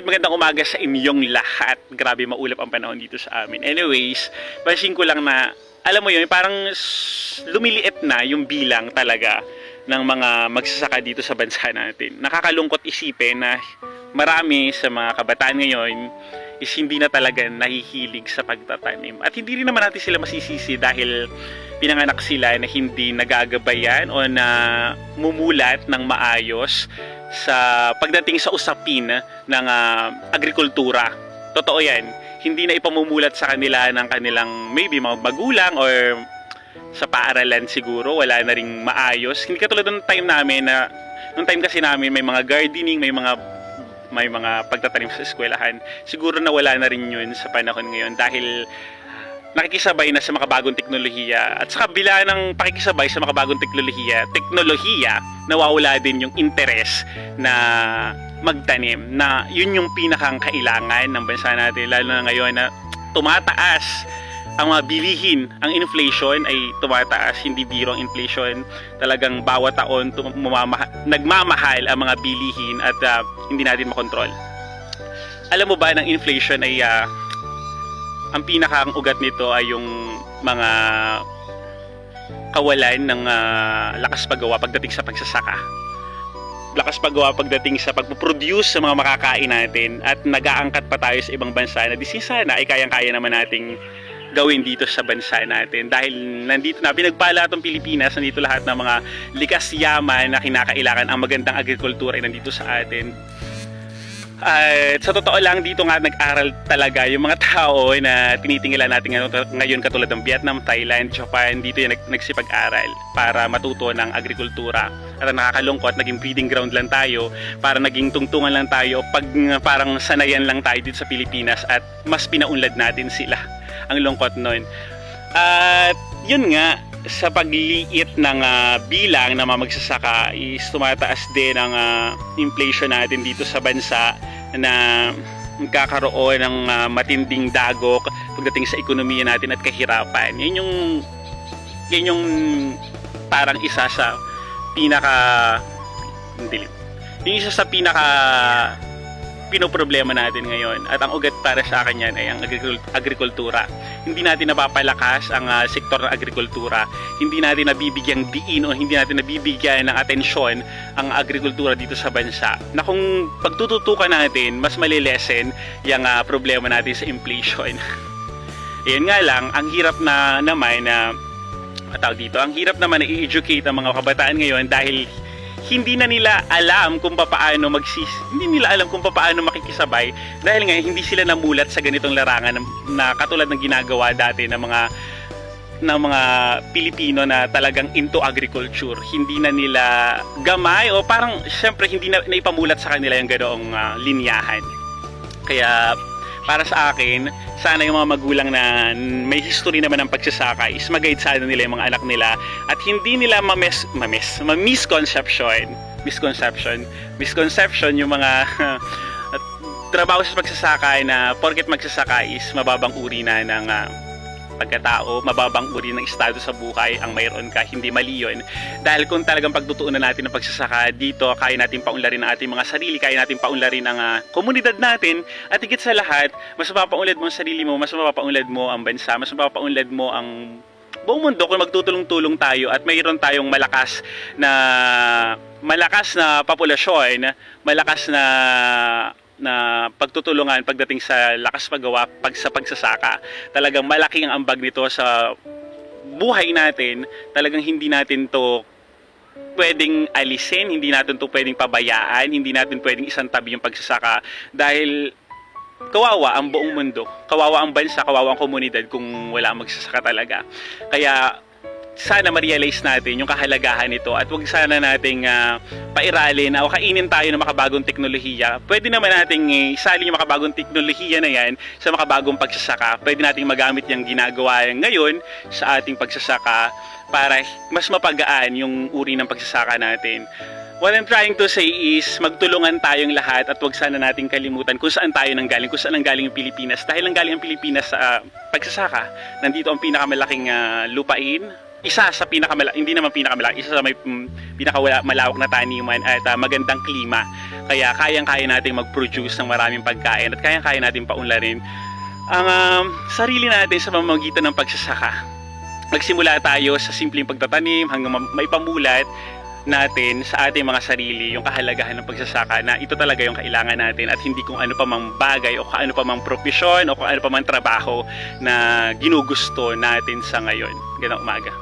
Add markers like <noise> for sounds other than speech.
Magandang magandang umaga sa inyong lahat. Grabe maulap ang panahon dito sa amin. Anyways, pansin ko lang na, alam mo yun, parang lumiliit na yung bilang talaga ng mga magsasaka dito sa bansa natin. Nakakalungkot isipin na marami sa mga kabataan ngayon is hindi na talaga nahihilig sa pagtatanim. At hindi rin naman natin sila masisisi dahil pinanganak sila na hindi nagagabayan o na mumulat ng maayos sa pagdating sa usapin ng ah, agrikultura. Totoo yan. Hindi na ipamumulat sa kanila ng kanilang maybe mga magulang or sa paaralan siguro. Wala na ring maayos. Hindi katulad ng time namin na nung time kasi namin may mga gardening, may mga may mga pagtatanim sa eskwelahan. Siguro na wala na rin yun sa panahon ngayon dahil nakikisabay na sa makabagong teknolohiya at sa kabila ng pakikisabay sa makabagong teknolohiya, teknolohiya, nawawala din yung interes na magtanim na yun yung pinakang kailangan ng bansa natin lalo na ngayon na tumataas ang mga bilihin, ang inflation ay tumataas, hindi biro ang inflation. Talagang bawat taon tum- mumamaha- nagmamahal ang mga bilihin at ah, hindi natin makontrol. Alam mo ba ng inflation ay ah, ang pinakang ugat nito ay yung mga kawalan ng ah, lakas paggawa pagdating sa pagsasaka. Lakas paggawa pagdating sa pagpo-produce sa mga makakain natin at nag-aangkat pa tayo sa ibang bansa na di sana ay kayang-kaya naman nating gawin dito sa bansa natin. Dahil nandito na pinagpala itong Pilipinas nandito lahat ng mga likas yaman na kinakailangan. Ang magandang agrikultura ay nandito sa atin at sa totoo lang, dito nga nag-aral talaga yung mga tao na tinitingilan natin ngayon, katulad ng Vietnam, Thailand, Japan, dito yung nag- nagsipag-aral para matuto ng agrikultura. At ang nakakalungkot, naging breeding ground lang tayo para naging tungtungan lang tayo pag parang sanayan lang tayo dito sa Pilipinas at mas pinaunlad natin sila. Ang lungkot nun. At yun nga, sa pagliit ng ah, bilang ng mga magsasaka is tumataas din ang ah, inflation natin dito sa bansa na magkakaroon ng ah, matinding dagok pagdating sa ekonomiya natin at kahirapan. Yun yung yun yung parang isa sa pinaka hindi yung isa sa pinaka pinoproblema natin ngayon. At ang ugat para sa akin yan ay ang agrikul- agrikultura. Hindi natin napapalakas ang ah, sektor ng agrikultura. Hindi natin nabibigyang diin o hindi natin nabibigyan ng atensyon ang agrikultura dito sa bansa. Na kung pagtututukan natin mas malilesen yung ah, problema natin sa inflation. <laughs> Ayan nga lang, ang hirap na naman na tawag dito, ang hirap naman na i-educate ang mga kabataan ngayon dahil hindi na nila alam kung paano magsis hindi nila alam kung paano makikisabay dahil nga hindi sila namulat sa ganitong larangan na, na katulad ng ginagawa dati ng mga ng mga Pilipino na talagang into agriculture. Hindi na nila gamay o parang syempre hindi na naipamulat sa kanila yung ganoong ah, linyahan. Kaya para sa akin, sana yung mga magulang na may history naman ng pagsasaka is mag-guide sana nila yung mga anak nila at hindi nila mames, mames, misconception, misconception, misconception yung mga <laughs> trabaho sa pagsasaka na porket magsasaka is mababang uri na ng ah, pagkatao, mababang uri ng estado sa buhay ang mayroon ka, hindi mali yun. Dahil kung talagang pagtutuunan natin ng pagsasaka dito, kaya natin paunlarin ang ating mga sarili, kaya natin paunlarin ang ah, komunidad natin, at higit sa lahat, mas mapapaunlad mo ang sarili mo, mas mapapaunlad mo ang bansa, mas mapapaunlad mo ang buong mundo kung magtutulong-tulong tayo at mayroon tayong malakas na malakas na populasyon, malakas na na pagtutulungan pagdating sa lakas paggawa pag sa pagsasaka. Talagang malaki ang ambag nito sa buhay natin. Talagang hindi natin to pwedeng alisin, hindi natin to pwedeng pabayaan, hindi natin pwedeng isang tabi yung pagsasaka dahil kawawa ang buong mundo, kawawa ang bansa, kawawa ang komunidad kung wala magsasaka talaga. Kaya sana ma-realize natin yung kahalagahan nito at wag sana nating ah, pairalin o kainin tayo ng makabagong teknolohiya. Pwede naman nating eh, isali yung makabagong teknolohiya na yan sa makabagong pagsasaka. Pwede nating magamit yung ginagawa ngayon sa ating pagsasaka para mas mapagaan yung uri ng pagsasaka natin. What I'm trying to say is magtulungan tayong lahat at wag sana nating kalimutan kung saan tayo nanggaling, kung saan nanggaling ang Pilipinas. Dahil nanggaling ang Pilipinas sa ah, pagsasaka. Nandito ang pinakamalaking ah, lupain, isa sa pinakamalaki, hindi naman pinakamalaki, isa sa may mm, pinakamalawak na taniman at ah, magandang klima. Kaya kayang-kaya natin mag-produce ng maraming pagkain at kayang-kaya natin paunlarin ang um, sarili natin sa pamamagitan ng pagsasaka. Magsimula tayo sa simpleng pagtatanim hanggang ma- maipamulat natin sa ating mga sarili yung kahalagahan ng pagsasaka na ito talaga yung kailangan natin at hindi kung ano pa mang bagay o kung ano pa mang profesyon o kung ano pa mang trabaho na ginugusto natin sa ngayon. Gandang umaga.